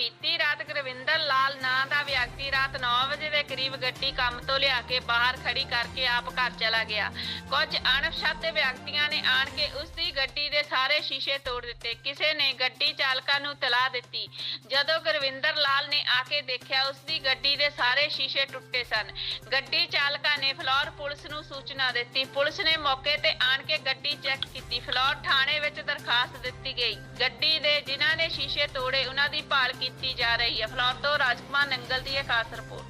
ਬੀਤੀ ਰਾਤ ਗੁਰਵਿੰਦਰ ਲਾਲ ਨਾਂ ਦਾ ਵਿਅਕਤੀ ਰਾਤ 9 ਵਜੇ ਦੇ ਕਰੀਬ ਗੱਡੀ ਕੰਮ ਤੋਂ ਲਿਆ ਕੇ ਬਾਹਰ ਖੜੀ ਕਰਕੇ ਆਪ ਘਰ ਚਲਾ ਗਿਆ। ਕੁਝ ਅਣਪਛਾਤੇ ਵਿਅਕਤੀਆਂ ਨੇ ਆਣ ਕੇ ਉਸ ਦੀ ਗੱਡੀ ਦੇ ਸਾਰੇ ਸ਼ੀਸ਼ੇ ਤੋੜ ਦਿੱਤੇ। ਕਿਸੇ ਨੇ ਗੱਡੀ ਚਾਲਕਾਂ ਨੂੰ ਤਲਾ ਦਿੱਤੀ। ਜਦੋਂ ਗੁਰਵਿੰਦਰ ਲਾਲ ਨੇ ਆ ਕੇ ਦੇਖਿਆ ਉਸ ਦੀ ਗੱਡੀ ਦੇ ਸਾਰੇ ਸ਼ੀਸ਼ੇ ਟੁੱਟੇ ਸਨ। ਗੱਡੀ ਚਾਲਕਾਂ ਨੇ ਫਲੋਰ ਪੁਲਿਸ ਨੂੰ ਸੂਚਨਾ ਦਿੱਤੀ। ਪੁਲਿਸ ਨੇ ਮੌਕੇ ਤੇ ਆਣ ਕੇ ਗੱਡੀ ਚੈੱਕ ਕੀਤੀ। ਫਲੋਰ ਥਾਣੇ ਵਿੱਚ ਦਰਖਾਸਤ ਦਿੱਤੀ ਗਈ। ਗੱਡੀ ਦੇ ਜਿਨ੍ਹਾਂ ਨੇ ਸ਼ੀਸ਼ੇ ਤੋੜੇ ਉਹਨਾਂ ਦੀ ਭਾਲ ਕੀਤੀ ਕੀਤੀ ਜਾ ਰਹੀ ਹੈ। ਫਲੌਰ ਤੋਂ ਰਾਜਕੁਮਾਰ ਨੰਗਲ ਦੀ ਇਹ ਖਾਸ ਰਿਪੋਰਟ।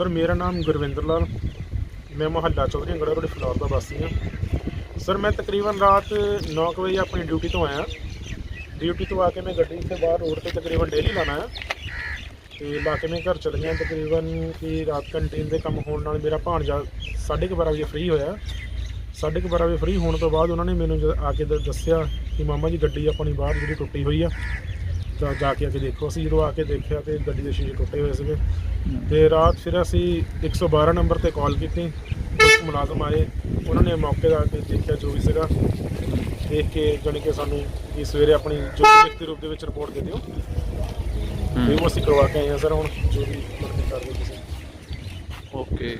ਸਰ, ਮੇਰਾ ਨਾਮ ਗੁਰਵਿੰਦਰ ਲਾਲ। ਮੈਂ ਮੁਹੱਲਾ ਚੌਧਰੀ ਅੰਗੜਾ ਰੋਡ, ਫਲੋਰ ਦਾ ਵਾਸੀ ਹਾਂ। ਸਰ, ਮੈਂ ਤਕਰੀਬਨ ਰਾਤ 9 ਕੁ ਵਜੇ ਆਪਣੀ ਡਿਊਟੀ ਤੋਂ ਆਇਆ। ਡਿਊਟੀ ਤੋਂ ਆ ਕੇ ਮੈਂ ਗੱਡੀ ਇੱਥੇ ਬਾਹਰ ਰੋਡ ਤੇ ਤਕਰੀਬਨ ਡੇਲੀ ਲਾਣਾ ਆ ਤੇ ਲਾ ਕੇ ਮੈਂ ਘਰ ਚਲ ਗਿਆ। ਤਕਰੀਬਨ ਕਿ ਰਾਤ ਕੰਟੀਨ ਦੇ ਕੰਮ ਹੋਣ ਨਾਲ ਮੇਰਾ ਭਾਣਜਾ 12:30 ਵਜੇ ਫ੍ਰੀ ਹੋਇਆ। 12:30 ਵਜੇ ਫ੍ਰੀ ਹੋਣ ਤੋਂ ਬਾਅਦ ਉਹਨਾਂ ਨੇ ਮੈਨੂੰ ਜਦ ਆ ਕੇ ਦ- ਦੱਸਿਆ ਕਿ ਮਾਮਾ ਜੀ, ਗੱਡੀ ਆਪਣੀ ਬਾਹਰ ਜਿਹੜੀ ਟੁੱਟੀ ਹੋਈ ਆ। ਤਾਂ ਜਾ ਕੇ ਆ ਕੇ ਦੇਖੋ ਅਸੀਂ ਜਦੋਂ ਆ ਕੇ ਦੇਖਿਆ ਤੇ ਗੱਡੀ ਦੇ ਸ਼ੀਸ਼ੇ ਟੁੱਟੇ ਹੋਏ ਸੀਗੇ। ਤੇ ਰਾਤ ਫਿਰ ਅਸੀਂ 112 ਨੰਬਰ ਤੇ ਕਾਲ ਕੀਤੀ ਕੁਝ ਮੁਲਾਜ਼ਮ ਆਏ ਉਹਨਾਂ ਨੇ ਮੌਕੇ ਦਾ ਕੇ ਦੇਖਿਆ ਜੋ ਵੀ ਸੀਗਾ। ਦੇਖ ਕੇ ਜਾਣੀ ਕਿ ਸਾਨੂੰ ਕਿ ਸਵੇਰੇ ਆਪਣੀ ਜੋ ਵੀ ਲਿਖਤੀ ਰੂਪ ਦੇ ਵਿੱਚ ਰਿਪੋਰਟ ਦੇ ਦਿਓ। ਤੇ ਉਹ ਅਸੀਂ ਕਰਵਾ ਕੇ ਆਏ ਹਾਂ ਸਰ ਹੁਣ ਜੋ ਵੀ ਕਰਦੇ ਤੁਸੀਂ। ਓਕੇ